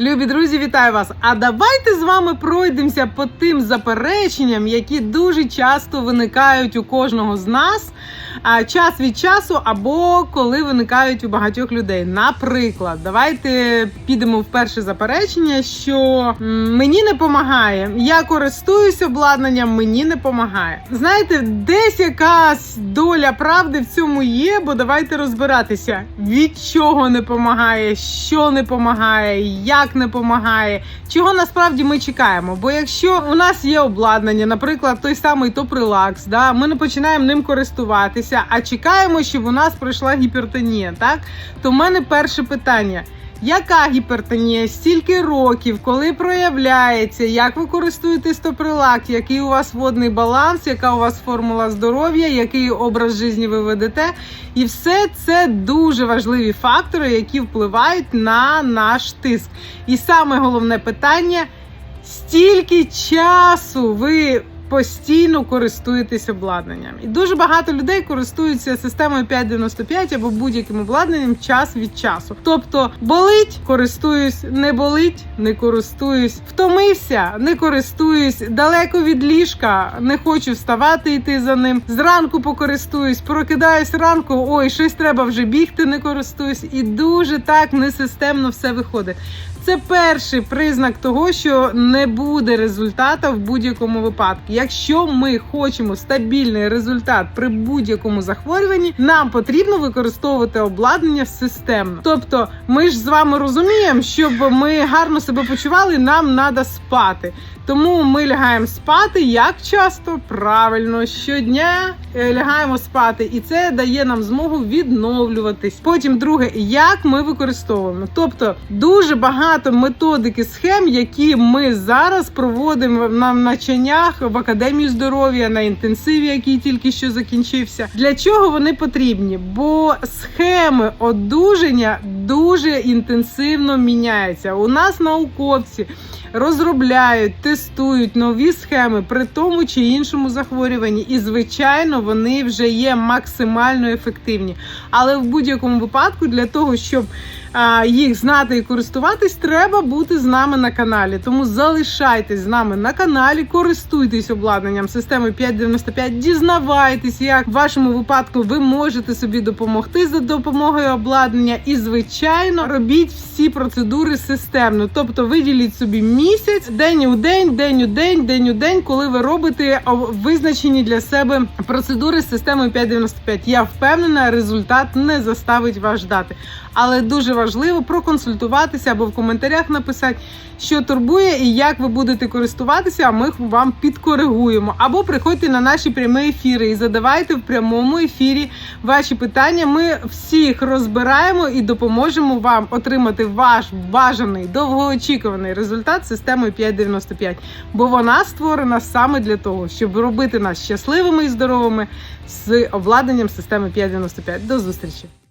Любі друзі, вітаю вас! А давайте з вами пройдемося по тим запереченням, які дуже часто виникають у кожного з нас час від часу, або коли виникають у багатьох людей. Наприклад, давайте підемо в перше заперечення, що мені не допомагає. Я користуюсь обладнанням, мені не допомагає. Знаєте, десь якась доля правди в цьому є, бо давайте розбиратися, від чого не допомагає, що не допомагає, як не допомагає, чого насправді ми чекаємо. Бо якщо у нас є обладнання, наприклад, той самий топрелакс, да, ми не починаємо ним користуватися, а чекаємо, щоб у нас пройшла гіпертонія. Так, то в мене перше питання. Яка гіпертонія? Стільки років, коли проявляється, як ви користуєтесь топрилак, який у вас водний баланс, яка у вас формула здоров'я, який образ життя ви ведете? І все це дуже важливі фактори, які впливають на наш тиск. І саме головне питання: стільки часу ви постійно користуєтесь обладнанням. І дуже багато людей користуються системою 595 або будь-яким обладнанням час від часу. Тобто болить, користуюсь, не болить, не користуюсь, втомився, не користуюсь, далеко від ліжка, не хочу вставати йти за ним. Зранку покористуюсь, прокидаюсь ранку. Ой, щось треба вже бігти, не користуюсь. І дуже так несистемно все виходить. Це перший признак того, що не буде результату в будь-якому випадку. Якщо ми хочемо стабільний результат при будь-якому захворюванні, нам потрібно використовувати обладнання системно. Тобто, ми ж з вами розуміємо, щоб ми гарно себе почували, нам треба спати. Тому ми лягаємо спати як часто? Правильно, щодня е, лягаємо спати, і це дає нам змогу відновлюватись. Потім, друге, як ми використовуємо. Тобто дуже багато методики схем, які ми зараз проводимо на навчаннях в академії здоров'я на інтенсиві, який тільки що закінчився. Для чого вони потрібні? Бо схеми одужання дуже інтенсивно міняються. У нас науковці розробляють, тестують нові схеми при тому чи іншому захворюванні, і звичайно, вони вже є максимально ефективні. Але в будь-якому випадку, для того, щоб їх знати і користуватись, треба бути з нами на каналі. Тому залишайтесь з нами на каналі, користуйтесь обладнанням системи 595, дізнавайтесь, як в вашому випадку ви можете собі допомогти за допомогою обладнання. І, звичайно, робіть всі процедури системно. Тобто виділіть собі місяць, день у день, день у день, день у день, коли ви робите визначені для себе процедури з системою 595. Я впевнена, результат не заставить вас ждати. Але дуже важливо проконсультуватися або в коментарях написати, що турбує і як ви будете користуватися. А ми вам підкоригуємо. Або приходьте на наші прямі ефіри і задавайте в прямому ефірі ваші питання. Ми всіх розбираємо і допоможемо вам отримати ваш бажаний довгоочікуваний результат з системою 595. Бо вона створена саме для того, щоб робити нас щасливими і здоровими з обладнанням системи 595. До зустрічі!